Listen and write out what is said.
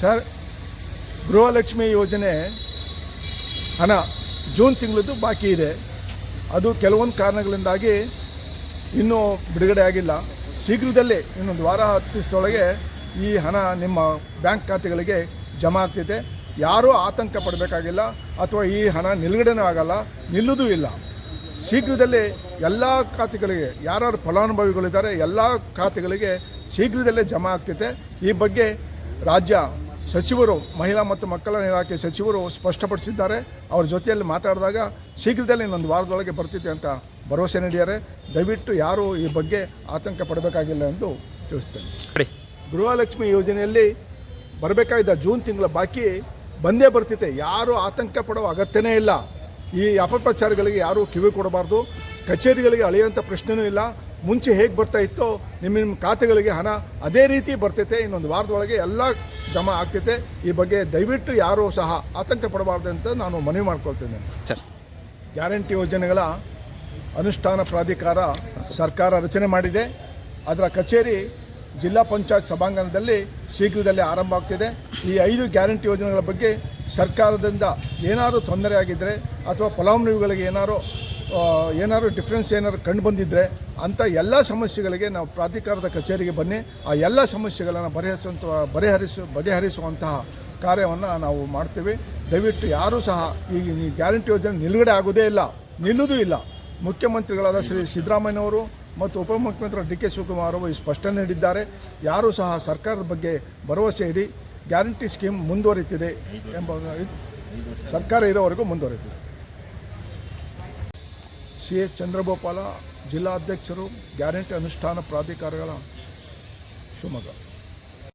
Sir, Gruhalakshmi ಯೋಜನೆ ಹಣ June ತಿಂಗಳದ್ದು ಬಾಕಿ ಇದೆ. ಅದು ಕೆಲವೊಂದು ಕಾರಣಗಳಿಂದಾಗಿ ಇನ್ನೂ ಬಿಡುಗಡೆ ಆಗಿಲ್ಲ. ಶೀಘ್ರದಲ್ಲೇ ಇನ್ನೊಂದು ವಾರ ಹತ್ತು ದಿವಸದೊಳಗೆ ಈ ಹಣ ನಿಮ್ಮ ಬ್ಯಾಂಕ್ ಖಾತೆಗಳಿಗೆ ಜಮಾ ಆಗ್ತಿದೆ. ಯಾರೂ ಆತಂಕ ಪಡಬೇಕಾಗಿಲ್ಲ ಅಥವಾ ಈ ಹಣ ನಿಲುಗಡೆನೂ ಆಗಲ್ಲ ನಿಲ್ಲುವುದೂ ಇಲ್ಲ. ಶೀಘ್ರದಲ್ಲೇ ಎಲ್ಲ ಖಾತೆಗಳಿಗೆ, ಯಾರ್ಯಾರು ಫಲಾನುಭವಿಗಳಿದ್ದಾರೆ, ಎಲ್ಲ ಖಾತೆಗಳಿಗೆ ಶೀಘ್ರದಲ್ಲೇ ಜಮಾ ಆಗ್ತಿದೆ. ಈ ಬಗ್ಗೆ ರಾಜ್ಯ ಸಚಿವರು ಮಹಿಳಾ ಮತ್ತು ಮಕ್ಕಳ ಇಲಾಖೆ ಸಚಿವರು ಸ್ಪಷ್ಟಪಡಿಸಿದ್ದಾರೆ. ಅವ್ರ ಜೊತೆಯಲ್ಲಿ ಮಾತಾಡಿದಾಗ ಶೀಘ್ರದಲ್ಲೇ ಇನ್ನೊಂದು ವಾರದೊಳಗೆ ಬರ್ತಿದೆ ಅಂತ ಭರವಸೆ ನೀಡಿದ್ದಾರೆ. ದಯವಿಟ್ಟು ಯಾರೂ ಈ ಬಗ್ಗೆ ಆತಂಕ ಪಡಬೇಕಾಗಿಲ್ಲ ಎಂದು ತಿಳಿಸ್ತೇನೆ. ಗೃಹಲಕ್ಷ್ಮಿ ಯೋಜನೆಯಲ್ಲಿ ಬರಬೇಕಾಗಿದ್ದ ಜೂನ್ ತಿಂಗಳ ಬಾಕಿ ಬಂದೇ ಬರ್ತಿದೆ. ಯಾರೂ ಆತಂಕ ಪಡುವ ಅಗತ್ಯನೇ ಇಲ್ಲ. ಈ ಅಪಪ್ರಚಾರಗಳಿಗೆ ಯಾರೂ ಕಿವಿ ಕೊಡಬಾರ್ದು. ಕಚೇರಿಗಳಿಗೆ ಅಳೆಯುವಂಥ ಪ್ರಶ್ನೆಯೂ ಇಲ್ಲ. ಮುಂಚೆ ಹೇಗೆ ಬರ್ತಾ ಇತ್ತೋ ನಿಮ್ಮ ನಿಮ್ಮ ಖಾತೆಗಳಿಗೆ ಹಣ ಅದೇ ರೀತಿ ಬರ್ತೈತೆ ಇನ್ನೊಂದು ವಾರದೊಳಗೆ ಎಲ್ಲ ಜಮಾ ಆಗ್ತೈತೆ. ಈ ಬಗ್ಗೆ ದಯವಿಟ್ಟು ಯಾರೂ ಸಹ ಆತಂಕ ಪಡಬಾರ್ದು ಅಂತ ನಾನು ಮನವಿ ಮಾಡ್ಕೊಳ್ತೇನೆ. ಸರ್. ಗ್ಯಾರಂಟಿ ಯೋಜನೆಗಳ ಅನುಷ್ಠಾನ ಪ್ರಾಧಿಕಾರ ಸರ್ಕಾರ ರಚನೆ ಮಾಡಿದೆ. ಅದರ ಕಚೇರಿ ಜಿಲ್ಲಾ ಪಂಚಾಯತ್ ಸಭಾಂಗಣದಲ್ಲಿ ಶೀಘ್ರದಲ್ಲೇ ಆರಂಭ ಆಗ್ತಿದೆ. ಈ ಐದು ಗ್ಯಾರಂಟಿ ಯೋಜನೆಗಳ ಬಗ್ಗೆ ಸರ್ಕಾರದಿಂದ ಏನಾದರೂ ತೊಂದರೆ ಆಗಿದ್ದರೆ ಅಥವಾ ಫಲಾನುಭವಿಗಳಿಗೆ ಏನಾದರೂ ಏನಾದ್ರು ಡಿಫ್ರೆನ್ಸ್ ಏನಾದ್ರು ಕಂಡು ಬಂದಿದ್ದರೆ ಅಂಥ ಎಲ್ಲ ಸಮಸ್ಯೆಗಳಿಗೆ ನಾವು ಪ್ರಾಧಿಕಾರದ ಕಚೇರಿಗೆ ಬನ್ನಿ. ಆ ಎಲ್ಲ ಸಮಸ್ಯೆಗಳನ್ನು ಬಗೆಹರಿಸುವಂಥ ಬಗೆಹರಿಸು ಬಗೆಹರಿಸುವಂತಹ ಕಾರ್ಯವನ್ನು ನಾವು ಮಾಡ್ತೀವಿ. ದಯವಿಟ್ಟು ಯಾರೂ ಸಹ ಈಗ ಈ ಗ್ಯಾರಂಟಿ ಯೋಜನೆ ನಿಲುಗಡೆ ಆಗೋದೇ ಇಲ್ಲ ನಿಲ್ಲುವುದೂ ಇಲ್ಲ. ಮುಖ್ಯಮಂತ್ರಿಗಳಾದ ಶ್ರೀ ಸಿದ್ದರಾಮಯ್ಯನವರು ಮತ್ತು ಉಪಮುಖ್ಯಮಂತ್ರಿ ಡಿ ಕೆ ಶಿವಕುಮಾರ್ ಅವರು ಸ್ಪಷ್ಟನೆ ನೀಡಿದ್ದಾರೆ. ಯಾರೂ ಸಹ ಸರ್ಕಾರದ ಬಗ್ಗೆ ಭರವಸೆ ಇಡಿ, ಗ್ಯಾರಂಟಿ ಸ್ಕೀಮ್ ಮುಂದುವರಿತಿದೆ ಎಂಬ, ಸರ್ಕಾರ ಇರೋವರೆಗೂ ಮುಂದುವರಿತಿದೆ. ಸಿ ಎಸ್ ಚಂದ್ರಗೋಪಾಲ ಜಿಲ್ಲಾಧ್ಯಕ್ಷರು ಗ್ಯಾರಂಟಿ ಅನುಷ್ಠಾನ ಪ್ರಾಧಿಕಾರಗಳ ಶಿವಮೊಗ್ಗ.